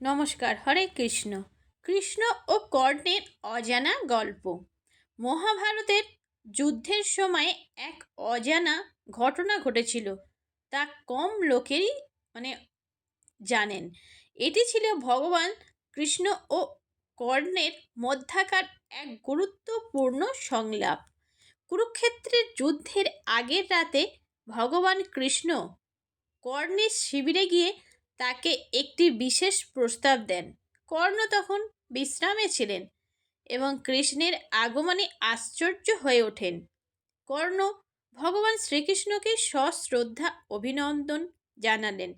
নমস্কার, হরে কৃষ্ণ। কৃষ্ণ ও কর্ণের অজানা গল্প। মহাভারতের যুদ্ধের সময় এক অজানা ঘটনা ঘটেছিল। তা কম লোকেরই মানে জানেন। এটি ছিল ভগবান কৃষ্ণ ও কর্ণের মধ্যাকার এক গুরুত্বপূর্ণ সংলাপ। কুরুক্ষেত্রের যুদ্ধের আগের রাতে ভগবান কৃষ্ণ কর্ণের শিবিরে গিয়ে তাকে একটি বিশেষ প্রস্তাব দেন। কর্ণ তখন বিশ্রামে ছিলেন এবং কৃষ্ণের আগমনে আশ্চর্য হয়ে ওঠেন। কর্ণ ভগবান শ্রীকৃষ্ণকে সশ্রদ্ধা, অভিনন্দন জানালেন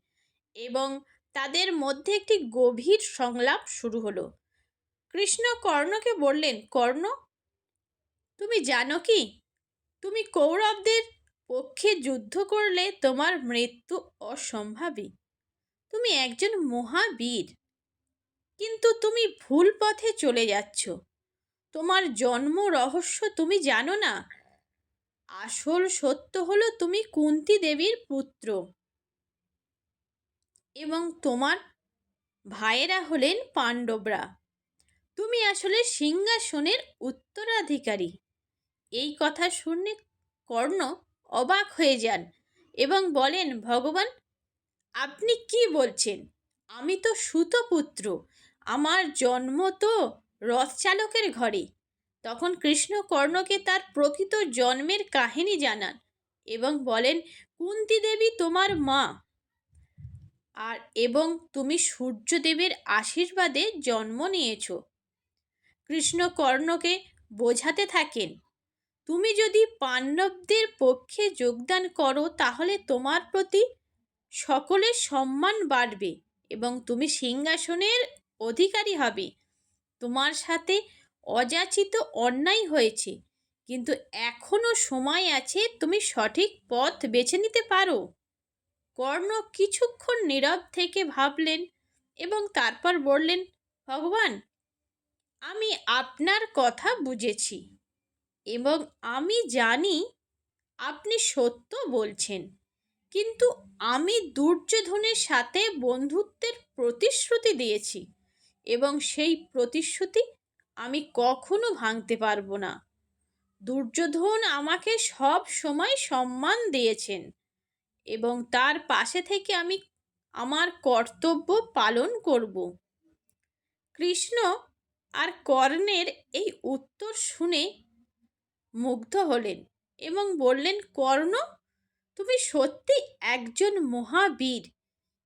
এবং তাদের মধ্যে একটি গভীর সংলাপ শুরু হলো। কৃষ্ণ কর্ণকে বললেন, কর্ণ, তুমি জানো কি? তুমি কৌরবদের পক্ষে যুদ্ধ করলে তোমার মৃত্যু অসম্ভাবী। তুমি একজন মহাবীর। কিন্তু তুমি ভুল পথে চলে যাচ্ছ। তোমার জন্ম রহস্য তুমি জানো না। আসল সত্য হলো তুমি কুন্তি দেবীর পুত্র। এবং তোমার ভাইয়েরা হলেন পাণ্ডবরা। তুমি আসলে সিংহাসনের উত্তরাধিকারী। এই কথা শুনে কর্ণ অবাক হয়ে যান এবং বলেন, ভগবান আপনি কি বলছেন? আমি তো সুতপুত্র। আমার জন্ম তো রথচালকের ঘরে। তখন কৃষ্ণ কর্ণকে তার প্রকৃত জন্মের কাহিনী জানান এবং বলেন, কুন্তি দেবী তোমার মা। আর এবং তুমি সূর্যদেবের আশীর্বাদে জন্ম নিয়েছ। কৃষ্ণ কর্ণকে বোঝাতে থাকেন, তুমি যদি পাণ্ডবদের পক্ষে যোগদান করো, তাহলে তোমার প্রতি সকলের সম্মান বাড়বে এবং তুমি সিংহাসনের অধিকারী হবে। তোমার সাথে অযাচিত অন্যায় হয়েছে, কিন্তু এখনও সময় আছে তুমি সঠিক পথ বেছে নিতে পারো। কর্ণ কিছুক্ষণ নীরব থেকে ভাবলেন এবং তারপর বললেন, ভগবান, আমি আপনার কথা বুঝেছি এবং আমি জানি আপনি সত্য বলছেন। কিন্তু আমি দুর্যোধনের সাথে বন্ধুত্বের প্রতিশ্রুতি দিয়েছি এবং সেই প্রতিশ্রুতি আমি কখনো ভাঙতে পারব না। দুর্যোধন আমাকে সব সময় সম্মান দিয়েছেন এবং তার পাশে থেকে আমি আমার কর্তব্য পালন করব। কৃষ্ণ আর কর্ণের এই উত্তর শুনে মুগ্ধ হলেন এবং বললেন, কর্ণ তুমি সত্যি একজন মহাবীর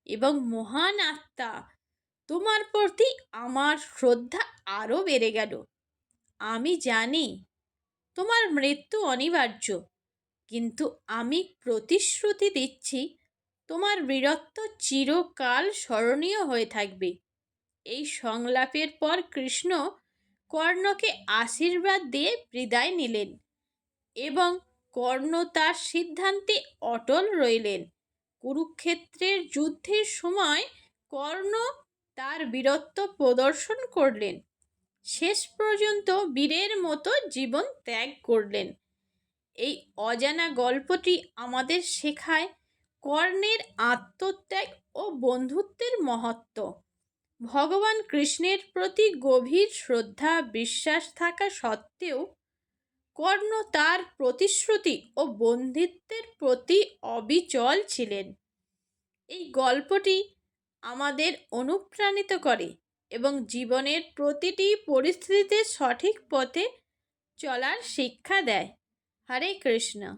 এবং মহান আত্মা। তোমার প্রতি আমার শ্রদ্ধা আরও বেড়ে গেল। আমি জানি তোমার মৃত্যু অনিবার্য, কিন্তু আমি প্রতিশ্রুতি দিচ্ছি তোমার বীরত্ব চিরকাল স্মরণীয় হয়ে থাকবে। এই সংলাপের পর কৃষ্ণ কর্ণকে আশীর্বাদ দিয়ে বিদায় নিলেন এবং কর্ণ তার সিদ্ধান্তে অটল রইলেন। কুরুক্ষেত্রের যুদ্ধের সময় কর্ণ তার বীরত্ব প্রদর্শন করলেন। শেষ পর্যন্ত বীরের মতো জীবন ত্যাগ করলেন। এই অজানা গল্পটি আমাদের শেখায় কর্ণের আত্মত্যাগ ও বন্ধুত্বের মহত্ব। ভগবান কৃষ্ণের প্রতি গভীর শ্রদ্ধা, বিশ্বাস থাকা সত্ত্বেও কর্ণ তার প্রতিশ্রুতি ও বন্ধিত্বের প্রতি অবিচল ছিলেন। এই গল্পটি আমাদের অনুপ্রাণিত করে এবং জীবনের প্রতিটি পরিস্থিতিতে সঠিক পথে চলার শিক্ষা দেয়। হরে কৃষ্ণ।